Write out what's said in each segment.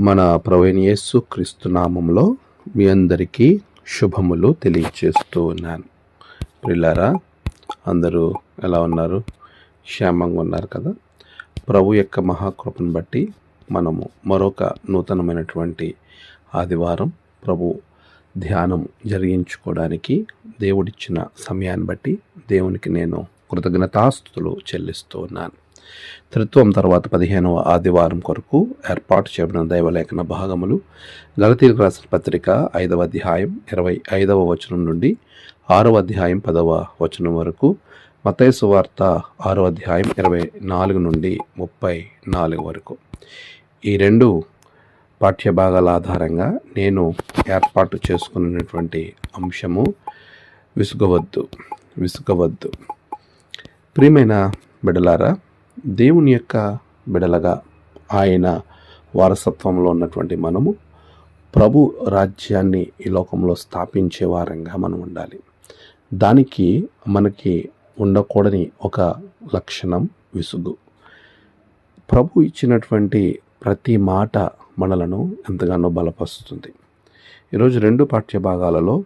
మన ప్రవీణ్ యేసు క్రీస్తు నామంలో మీ అందరికీ శుభములు తెలియచేస్తూ ఉన్నాను. ప్రిల్లారా అందరూ ఎలా ఉన్నారు? క్షేమంగా ఉన్నారు కదా? ప్రభు యొక్క మహాకృపను బట్టి మనము మరొక నూతనమైనటువంటి ఆదివారం ప్రభు ధ్యానం జరిగించుకోవడానికి దేవుడిచ్చిన సమయాన్ని బట్టి దేవునికి నేను కృతజ్ఞతాస్థుతులు చెల్లిస్తూ ఉన్నాను. త్రిత్వం తర్వాత పదిహేనవ ఆదివారం కొరకు ఏర్పాటు చేయబడిన దైవలేఖన భాగములు గలతీలకు రాసిన పత్రిక ఐదవ అధ్యాయం ఇరవై ఐదవ వచనం నుండి ఆరవ అధ్యాయం పదవ వచనం వరకు మతైసు వార్త ఆరో అధ్యాయం ఇరవై నాలుగు నుండి ముప్పై నాలుగు వరకు. ఈ రెండు పాఠ్య భాగాల ఆధారంగా నేను ఏర్పాటు చేసుకున్నటువంటి అంశము విసుగవద్దు విసుగవద్దు. ప్రియమైన బిడలారా దేవుని యొక్క బిడలగా ఆయన వారసత్వంలో ఉన్నటువంటి మనము ప్రభు రాజ్యాన్ని ఈ లోకంలో స్థాపించే వారంగా మనం ఉండాలి. దానికి మనకి ఉండకూడని ఒక లక్షణం విసుగు. ప్రభు ఇచ్చినటువంటి ప్రతి మాట మనలను ఎంతగానో బలపరుస్తుంది. ఈరోజు రెండు పాఠ్య భాగాలలో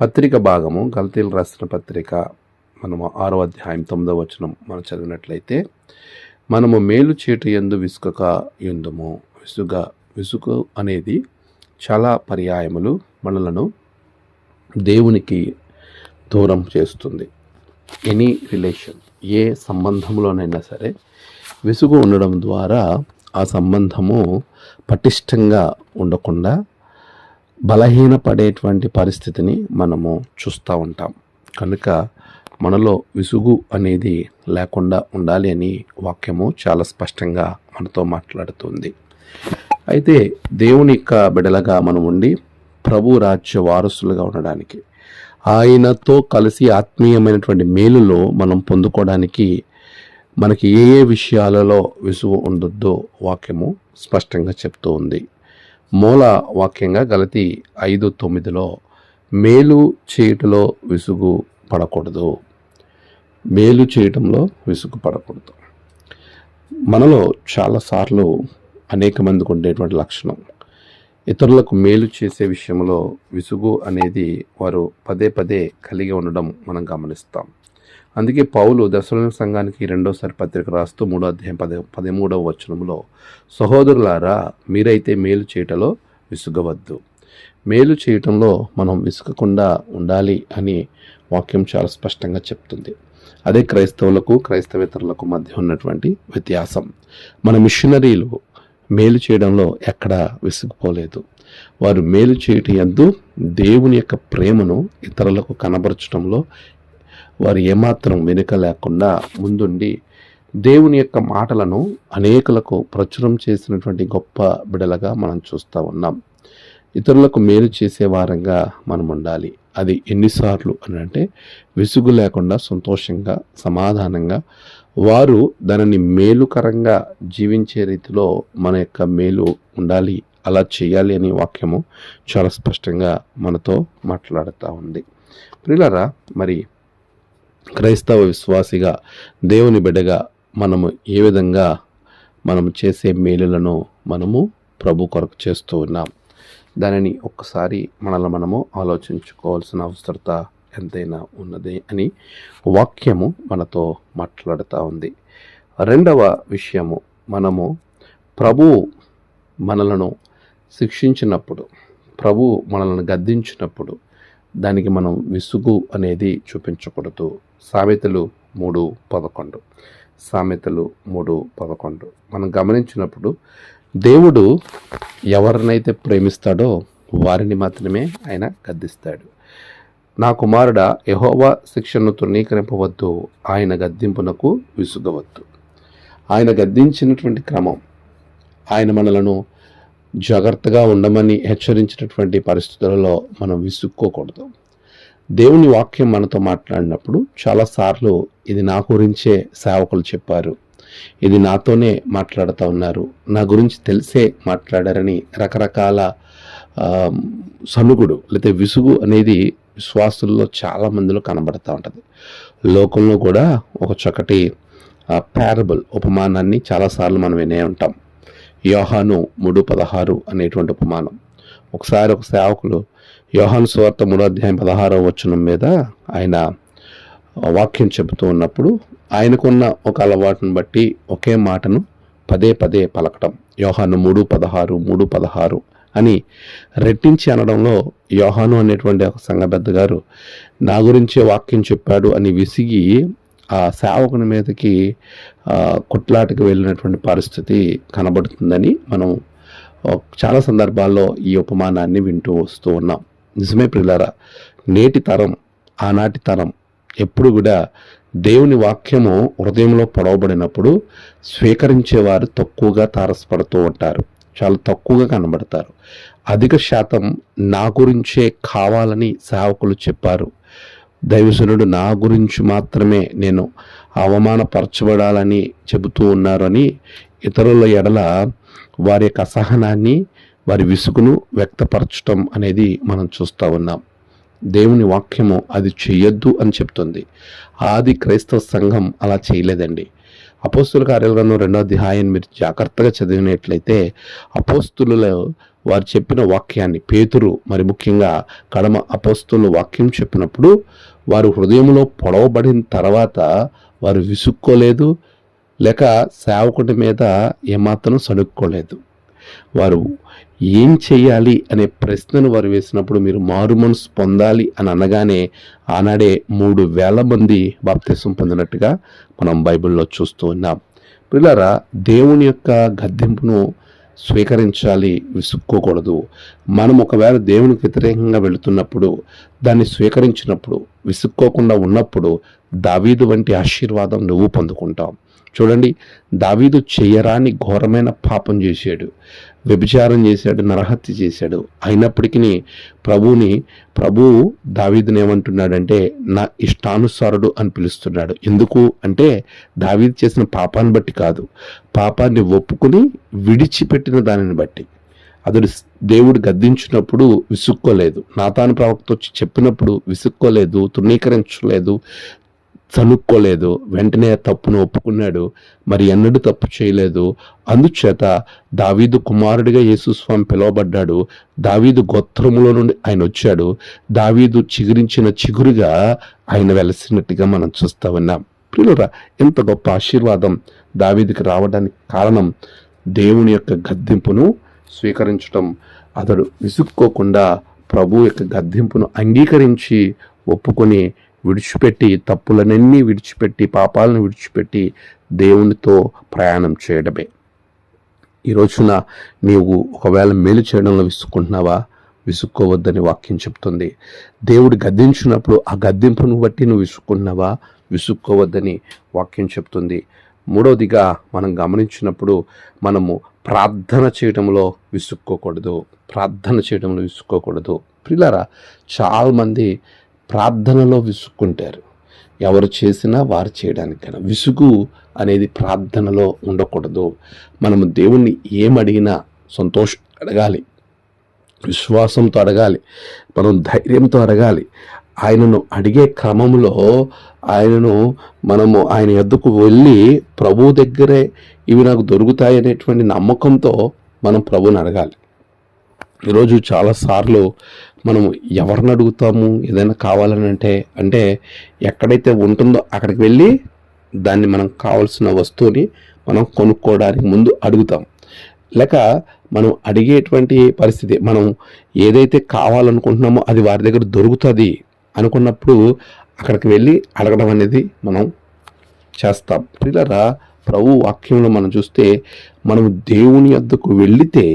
పత్రిక భాగము గల్తీలు రాసిన పత్రిక మనము ఆరో అధ్యాయం తొమ్మిదవ వచనం మనం చదివినట్లయితే మనము మేలు చేటు ఎందు విసుకక ఎందుము విసుగ విసుగు అనేది చాలా పర్యాయములు మనలను దేవునికి దూరం చేస్తుంది. ఎనీ రిలేషన్ ఏ సంబంధంలోనైనా సరే విసుగు ఉండడం ద్వారా ఆ సంబంధము పటిష్టంగా ఉండకుండా బలహీనపడేటువంటి పరిస్థితిని మనము చూస్తూ ఉంటాం. కనుక మనలో విసుగు అనేది లేకుండా ఉండాలి అని వాక్యము చాలా స్పష్టంగా మనతో మాట్లాడుతుంది. అయితే దేవుని యొక్క బిడలగా మనం ఉండి ప్రభు రాజ్య వారసులుగా ఉండడానికి ఆయనతో కలిసి ఆత్మీయమైనటువంటి మేలులో మనం పొందుకోవడానికి మనకి ఏ ఏ విషయాలలో విసుగు ఉండొద్దో వాక్యము స్పష్టంగా చెప్తూ ఉంది. మూల వాక్యంగా గలతి ఐదు తొమ్మిదిలో మేలు చేయుటలో విసుగు పడకూడదు. మేలు చేయటంలో విసుగుపడకూడదు. మనలో చాలాసార్లు అనేక మందికి ఉండేటువంటి లక్షణం. ఇతరులకు మేలు చేసే విషయంలో విసుగు అనేది వారు పదే పదే కలిగి ఉండడం మనం గమనిస్తాం. అందుకే పౌలు దశల సంఘానికి రెండోసారి పత్రిక రాస్తూ మూడో అధ్యాయం పదే పదమూడవ వచనంలో సహోదరులారా మీరైతే మేలు చేయటలో విసుగవద్దు. మేలు చేయటంలో మనం విసుగకుండా ఉండాలి అని వాక్యం చాలా స్పష్టంగా చెప్తుంది. అదే క్రైస్తవులకు క్రైస్తవేతరులకు మధ్య ఉన్నటువంటి వ్యత్యాసం. మన మిషనరీలు మేలు చేయడంలో ఎక్కడా విసుగుపోలేదు. వారు మేలు చేయటం ఎందు దేవుని యొక్క ప్రేమను ఇతరులకు కనబరచడంలో వారు ఏమాత్రం వెనుక లేకుండా ముందుండి దేవుని యొక్క మాటలను అనేకులకు ప్రచురం చేసినటువంటి గొప్ప బిడలగా మనం చూస్తూ ఉన్నాం. ఇతరులకు మేలు చేసే వారంగా మనం ఉండాలి అది ఎన్నిసార్లు అని అంటే విసుగు లేకుండా సంతోషంగా సమాధానంగా వారు దానిని మేలుకరంగా జీవించే రీతిలో మన యొక్క మేలు ఉండాలి అలా చేయాలి అనే వాక్యము చాలా స్పష్టంగా మనతో మాట్లాడుతూ ఉంది. ప్రిలరా మరి క్రైస్తవ విశ్వాసిగా దేవుని బిడ్డగా మనము ఏ విధంగా మనము చేసే మేలులను మనము ప్రభు కొరకు చేస్తూ ఉన్నాం? దానిని ఒక్కసారి మనల్ని మనము ఆలోచించుకోవాల్సిన అవసరత ఎంతైనా ఉన్నది అని వాక్యము మనతో మాట్లాడుతూ ఉంది. రెండవ విషయము మనము ప్రభు మనలను శిక్షించినప్పుడు ప్రభు మనలను గద్దించినప్పుడు దానికి మనం విసుగు అనేది చూపించకూడదు. సామెతలు మూడు పదకొండు. సామెతలు మూడు పదకొండు. మనం గమనించినప్పుడు దేవుడు ఎవరినైతే ప్రేమిస్తాడో వారిని మాత్రమే ఆయన గద్దిస్తాడు. నా కుమారుడ యహోవా శిక్షను తృణీకరింపవద్దు ఆయన గద్దింపునకు విసుగవద్దు. ఆయన గద్దించినటువంటి క్రమం ఆయన మనలను జాగ్రత్తగా ఉండమని హెచ్చరించినటువంటి పరిస్థితులలో మనం విసుక్కోకూడదు. దేవుని వాక్యం మనతో మాట్లాడినప్పుడు చాలాసార్లు ఇది నా గురించే సేవకులు చెప్పారు. ఇది నాతోనే మాట్లాడుతూ ఉన్నారు. నా గురించి తెలిసే మాట్లాడారని రకరకాల సనుగుడు లేకపోతే విసుగు అనేది విశ్వాసుల్లో చాలా మందిలో కనబడుతూ ఉంటుంది. లోకంలో కూడా ఒక చక్కటి ప్యారబుల్ ఉపమానాన్ని చాలాసార్లు మనం వినే ఉంటాం. యోహాను మూడు పదహారు అనేటువంటి ఉపమానం. ఒకసారి ఒక సేవకులు యోహాను సువార్త మూడో అధ్యాయం పదహారవ వచ్చనం మీద ఆయన వాక్యం చెబుతూ ఉన్నప్పుడు ఆయనకున్న ఒక అలవాటును బట్టి ఒకే మాటను పదే పదే పలకటం. యోహాను మూడు పదహారు మూడు పదహారు అని రెట్టించి అనడంలో యోహాను అనేటువంటి ఒక సంఘపెద్ద గారు నా గురించే వాక్యం చెప్పాడు అని విసిగి ఆ సేవకుని మీదకి ఆ, వెళ్ళినటువంటి పరిస్థితి కనబడుతుందని మనం చాలా సందర్భాల్లో ఈ ఉపమానాన్ని వింటూ వస్తూ ఉన్నాం. నిజమే పిల్లరా నేటి తరం ఆనాటి తరం ఎప్పుడు కూడా దేవుని వాక్యము హృదయంలో పొడవబడినప్పుడు స్వీకరించేవారు తక్కువగా తారసపడుతూ ఉంటారు. చాలా తక్కువగా కనబడతారు. అధిక శాతం నా గురించే కావాలని సేవకులు చెప్పారు. దైవజనుడు నా గురించి మాత్రమే నేను అవమానపరచబడాలని చెబుతూ ఉన్నారని ఇతరుల ఎడల వారి యొక్క అసహనాన్ని వారి విసుగును వ్యక్తపరచటం అనేది మనం చూస్తూ ఉన్నాం. దేవుని వాక్యము అది చెయ్యొద్దు అని చెప్తుంది. ఆది క్రైస్తవ సంఘం అలా చేయలేదండి. అపోస్తుల కార్యాలయంలో రెండో అధ్యాయం మీరు జాగ్రత్తగా చదివినట్లయితే అపోస్తులలో వారు చెప్పిన వాక్యాన్ని పేతురు మరి ముఖ్యంగా కడమ అపోస్తులు వాక్యం చెప్పినప్పుడు వారు హృదయంలో పొడవబడిన తర్వాత వారు విసుక్కోలేదు లేక సేవకుడి మీద ఏమాత్రం సణుక్కోలేదు. వారు ఏం చేయాలి అనే ప్రశ్నను వారు వేసినప్పుడు మీరు మారు మనసు పొందాలి అని అనగానే ఆనాడే మూడు వేల మంది బాప్తిసం పొందినట్టుగా మనం బైబిల్లో చూస్తూ ఉన్నాం. పిల్లరా దేవుని యొక్క గద్దెంపును స్వీకరించాలి విసుక్కోకూడదు. మనం ఒకవేళ దేవునికి వ్యతిరేకంగా వెళుతున్నప్పుడు దాన్ని స్వీకరించినప్పుడు విసుక్కోకుండా ఉన్నప్పుడు దావీదు వంటి ఆశీర్వాదం నువ్వు పొందుకుంటావు. చూడండి దావీదు చేయరాని ఘోరమైన పాపం చేశాడు. వ్యభిచారం చేశాడు నరహత్య చేశాడు. అయినప్పటికీ ప్రభువుని ప్రభువు దావీదుని ఏమంటున్నాడంటే నా ఇష్టానుసారుడు అని పిలుస్తున్నాడు. ఎందుకు అంటే దావీదు చేసిన పాపాన్ని బట్టి కాదు. పాపాన్ని ఒప్పుకుని విడిచిపెట్టిన దానిని బట్టి. అతడు దేవుడు గద్దించినప్పుడు విసుక్కోలేదు. నాతాను ప్రవక్త వచ్చి చెప్పినప్పుడు విసుక్కోలేదు తృణీకరించలేదు చనుక్కోలేదు వెంటనే తప్పును ఒప్పుకున్నాడు. మరి ఎన్నడూ తప్పు చేయలేదు. అందుచేత దావీదు కుమారుడిగా యేసుస్వామి పిలువబడ్డాడు. దావీదు గోత్రములో నుండి ఆయన వచ్చాడు. దావీదు చిగురించిన చిగురుగా ఆయన వెలసినట్టుగా మనం చూస్తా ఉన్నాం. ప్రియులరా ఇంత గొప్ప ఆశీర్వాదం దావీదుకి రావడానికి కారణం దేవుని యొక్క గద్దింపును స్వీకరించడం అతడు విసుక్కోకుండా ప్రభు యొక్క గద్దింపును అంగీకరించి ఒప్పుకొని విడిచిపెట్టి తప్పులనన్నీ విడిచిపెట్టి పాపాలను విడిచిపెట్టి దేవునితో ప్రయాణం చేయడమే. ఈ రోజున నీవు ఒకవేళ మేలు చేయడంలో విసుక్కుంటున్నావా? విసుక్కోవద్దని వాక్యం చెప్తుంది. దేవుడు గద్దించినప్పుడు ఆ గద్దింపును బట్టి నువ్వు విసుక్కున్నావా విసుక్కోవద్దని వాక్యం చెప్తుంది. మూడవదిగా మనం గమనించినప్పుడు మనము ప్రార్థన చేయడంలో విసుక్కోకూడదు. ప్రార్థన చేయడంలో విసుక్కోకూడదు. పిల్లరా చాలామంది ప్రార్థనలో విసుక్కుంటారు. ఎవరు చేసినా వారు చేయడానికైనా. విసుగు అనేది ప్రార్థనలో ఉండకూడదు. మనము దేవుణ్ణి ఏమడిగినా సంతోషం అడగాలి. విశ్వాసంతో అడగాలి. మనం ధైర్యంతో అడగాలి. ఆయనను అడిగే క్రమంలో ఆయనను మనము ఆయన ఎద్దుకు వెళ్ళి ప్రభు దగ్గరే ఇవి నాకు దొరుకుతాయి అనేటువంటి నమ్మకంతో మనం ప్రభుని అడగాలి. ఈరోజు చాలాసార్లు మనం ఎవరిని అడుగుతాము? ఏదైనా కావాలని అంటే అంటే ఎక్కడైతే ఉంటుందో అక్కడికి వెళ్ళి దాన్ని మనం కావాల్సిన వస్తువుని మనం కొనుక్కోవడానికి ముందు అడుగుతాం. లేక మనం అడిగేటువంటి పరిస్థితి మనం ఏదైతే కావాలనుకుంటున్నామో అది వారి దగ్గర దొరుకుతుంది అనుకున్నప్పుడు అక్కడికి వెళ్ళి అడగడం అనేది మనం చేస్తాం. పిల్లరా ప్రభు వాక్యంలో మనం చూస్తే మనం దేవుని వద్దకు వెళితే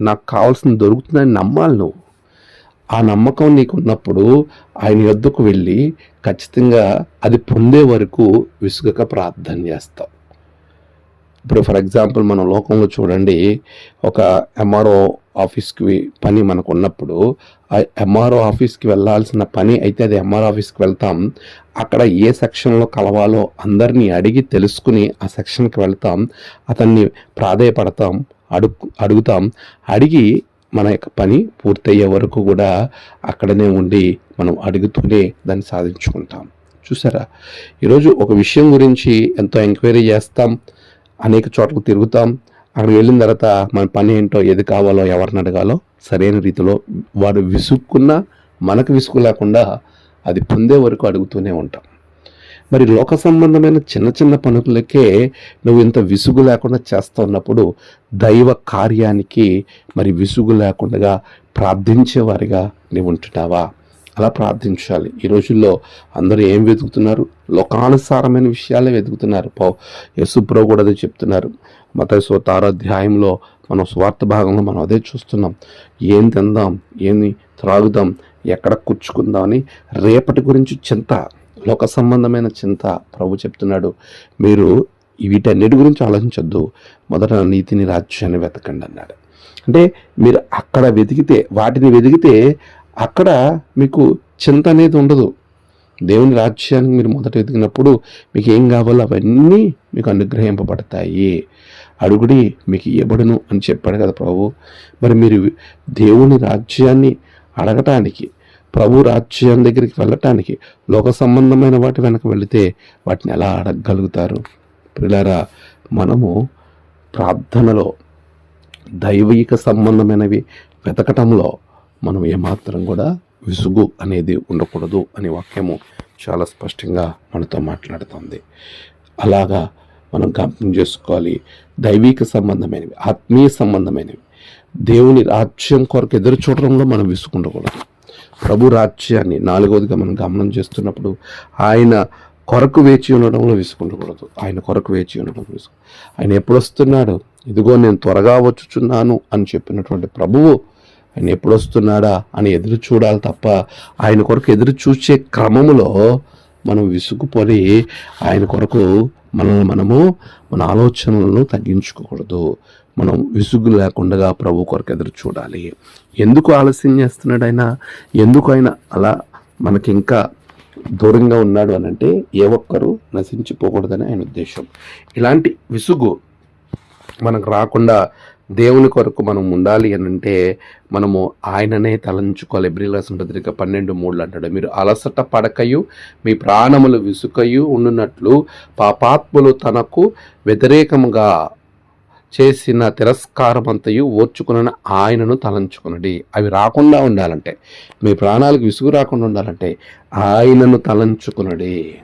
నాకు కావాల్సింది దొరుకుతుందని నమ్మాలి నువ్వు. ఆ నమ్మకం నీకు ఉన్నప్పుడు ఆయన యొద్దకు వెళ్ళి ఖచ్చితంగా అది పొందే వరకు విసుగక ప్రార్థన చేస్తావు. ఇప్పుడు ఫర్ ఎగ్జాంపుల్ మనం లోకంలో చూడండి ఒక ఎంఆర్ఓ ఆఫీస్కి పని మనకు ఉన్నప్పుడు ఆ ఎంఆర్ఓ ఆఫీస్కి వెళ్ళాల్సిన పని అయితే అది ఎంఆర్ఓ ఆఫీస్కి వెళ్తాం. అక్కడ ఏ సెక్షన్లో కలవాలో అందరినీ అడిగి తెలుసుకుని ఆ సెక్షన్కి వెళ్తాం. అతన్ని ప్రాధేయపడతాం. అడుగు అడుగుతాం. అడిగి మన యొక్క పని పూర్తయ్యే వరకు కూడా అక్కడనే ఉండి మనం అడుగుతూనే దాన్ని సాధించుకుంటాం. చూసారా? ఈరోజు ఒక విషయం గురించి ఎంతో ఎంక్వైరీ చేస్తాం. అనేక చోట్ల తిరుగుతాం. అక్కడికి వెళ్ళిన తర్వాత మన పని ఏంటో ఏది కావాలో ఎవరిని అడగాలో సరైన రీతిలో వాడు విసుక్కున్నా మనకు విసుగు లేకుండా అది పొందే వరకు అడుగుతూనే ఉంటాం. మరి లోక సంబంధమైన చిన్న చిన్న పనులకే నువ్వు ఇంత విసుగు లేకుండా చేస్తున్నప్పుడు దైవ కార్యానికి మరి విసుగు లేకుండా ప్రార్థించేవారిగా నీవు ఉంటున్నావా? అలా ప్రార్థించాలి. ఈ రోజుల్లో అందరూ ఏం వెతుకుతున్నారు? లోకానుసారమైన విషయాలే వెతుకుతున్నారు. పౌ యశుప్రో కూడా అదే చెప్తున్నారు. మత అధ్యాయంలో మనం స్వార్థ భాగంలో మనం అదే చూస్తున్నాం. ఏం తిందాం? ఏంది త్రాగుదాం? ఎక్కడ కూర్చుకుందాం అని రేపటి గురించి చింత. లోక సంబంధమైన చింత ప్రభు చెప్తున్నాడు. మీరు వీటన్నిటి గురించి ఆలోచించొద్దు. మొదట నీతిని రాజ్యాన్ని వెతకండి అన్నాడు. అంటే మీరు అక్కడ వెతికితే వాటిని వెతికితే అక్కడ మీకు చింత అనేది ఉండదు. దేవుని రాజ్యానికి మీరు మొదట వెతికినప్పుడు మీకు ఏం కావాలో అవన్నీ మీకు అనుగ్రహింపబడతాయి. అడుగుడి మీకు ఇవ్వబడును అని చెప్పాడు కదా ప్రభు. మరి మీరు దేవుని రాజ్యాన్ని అడగటానికి ప్రభు రాజ్యం దగ్గరికి వెళ్ళటానికి లోక సంబంధమైన వాటి వెనక వెళితే వాటిని ఎలా అడగగలుగుతారు పిల్లరా మనము ప్రార్థనలో దైవిక సంబంధమైనవి వెతకటంలో మనం ఏమాత్రం కూడా విసుగు అనేది ఉండకూడదు అనే వాక్యము చాలా స్పష్టంగా మనతో మాట్లాడుతుంది. అలాగా మనం జ్ఞాపకం చేసుకోవాలి. దైవిక సంబంధమైనవి ఆత్మీయ సంబంధమైనవి దేవుని రాజ్యం కొరకు ఎదురు చూడడంలో మనం విసుకుండకూడదు ప్రభు రాజ్యాన్ని నాలుగవదిగా మనం గమనం చేస్తున్నప్పుడు ఆయన కొరకు వేచి ఉండడంలో విసుకుండకూడదు ఆయన కొరకు వేచి ఉండడం విసుకు ఆయన ఎప్పుడు వస్తున్నాడు ఇదిగో నేను త్వరగా వచ్చుచున్నాను అని చెప్పినటువంటి ప్రభువు ఆయన ఎప్పుడు వస్తున్నాడా అని ఎదురు చూడాలి తప్ప ఆయన కొరకు ఎదురు చూసే క్రమములో మనం విసుగుపోయి ఆయన కొరకు మనల్ని మనము మన ఆలోచనలను తగ్గించుకోకూడదు. మనం విసుగు లేకుండా ప్రభు కొరకు ఎదురు చూడాలి. ఎందుకు ఆలస్యం చేస్తున్నాడు ఆయన ఎందుకు ఆయన అలా మనకి ఇంకా దూరంగా ఉన్నాడు అని అంటే ఏ ఒక్కరు నశించిపోకూడదని ఆయన ఉద్దేశం. ఇలాంటి విసుగు మనకు రాకుండా దేవుని కొరకు మనం ఉండాలి అని అంటే మనము ఆయననే తలంచుకోవాలి. ఎబ్రిల్ పత్రిక పన్నెండు మూడులు అంటాడు. మీరు అలసట పడకయు మీ ప్రాణములు విసుకయు ఉండునట్లు పాపాత్ములు తనకు వ్యతిరేకముగా చేసిన తిరస్కారమంతయు ఓర్చుకునని ఆయనను తలంచుకునడి. అవి రాకుండా ఉండాలంటే మీ ప్రాణాలకు విసుగు రాకుండా ఉండాలంటే ఆయనను తలంచుకునడి.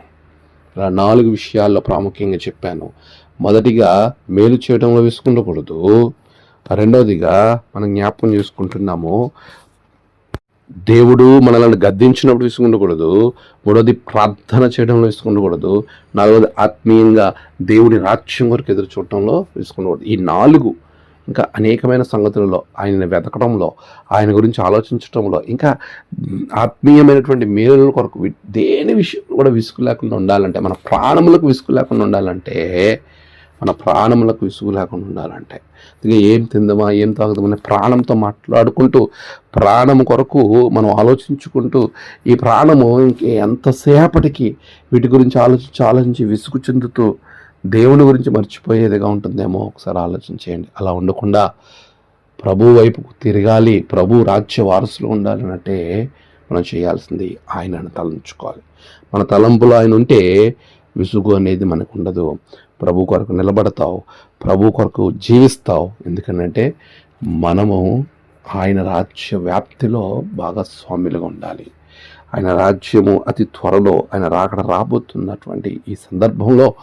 ఇలా నాలుగు విషయాల్లో ప్రాముఖ్యంగా చెప్పాను. మొదటిగా మేలు చేయడంలో విసుకుండకూడదు రెండవదిగా మనం జ్ఞాపకం చేసుకుంటున్నాము దేవుడు మనల్ని గద్దించినప్పుడు విసుకుండకూడదు మూడవది ప్రార్థన చేయడంలో విసుకుండకూడదు నాలుగవది ఆత్మీయంగా దేవుడి రాజ్యం వరకు ఎదురు చూడటంలో విసుకుండకూడదు ఈ నాలుగు ఇంకా అనేకమైన సంగతులలో ఆయన వెతకడంలో ఆయన గురించి ఆలోచించడంలో ఇంకా ఆత్మీయమైనటువంటి మేలుల కొరకు దేని విషయం కూడా విసుగు లేకుండా ఉండాలంటే మన ప్రాణములకు విసుగు లేకుండా ఉండాలంటే మన ప్రాణములకు విసుగు లేకుండా ఉండాలంటే. అందుకే ఏం తిందమా ఏం తాగుదామని ప్రాణంతో మాట్లాడుకుంటూ ప్రాణం కొరకు మనం ఆలోచించుకుంటూ ఈ ప్రాణము ఇంకే ఎంతసేపటికి వీటి గురించి ఆలోచించి ఆలోచించి విసుగు చెందుతూ దేవుని గురించి మర్చిపోయేదిగా ఉంటుందేమో ఒకసారి ఆలోచించేయండి అలా ఉండకుండా ప్రభు వైపుకు తిరగాలి ప్రభు రాజ్య వారసులు ఉండాలనంటే మనం చేయాల్సింది ఆయనను తలంచుకోవాలి. మన తలంపులు ఆయన ఉంటే విసుగు అనేది మనకు ఉండదు. ప్రభు కొరకు నిలబడతావు ప్రభు కొరకు జీవిస్తావు. ఎందుకంటే మనము ఆయన రాజ్య వ్యాప్తిలో భాగస్వాములుగా ఉండాలి. ఆయన రాజ్యము అతి త్వరలో ఆయన రాకడ రాబోతున్నటువంటి ఈ సందర్భంలో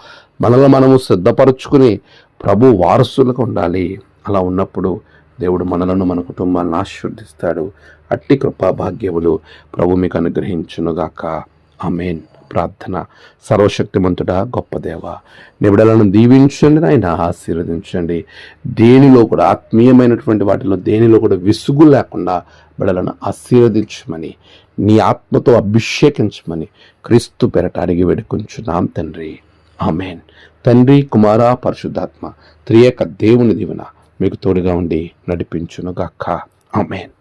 మనల్ని మనము సిద్ధపరచుకుని ప్రభు వారసులకు ఉండాలి. అలా ఉన్నప్పుడు దేవుడు మనలను మన కుటుంబాలను ఆశీర్వదిస్తాడు. అట్టి కృపా భాగ్యములు ప్రభు మీకు అనుగ్రహించునుగాక. ఆమెన్. ప్రార్థన. సర్వశక్తిమంతుడా గొప్ప దేవ నిబిడలను దీవించండి నాయన ఆశీర్వదించండి. దేనిలో కూడా ఆత్మీయమైనటువంటి వాటిలో దేనిలో కూడా విసుగు లేకుండా బిడలను ఆశీర్వదించమని నీ ఆత్మతో అభిషేకించమని క్రీస్తు పెరట అడిగి వేడుకుంటున్నాం తండ్రి. ఆమెన్. తండ్రి కుమార పరిశుద్ధాత్మ త్రియేక దేవుని దీవెన మీకు తోడుగా ఉండి నడిపించునుగాక. ఆమెన్.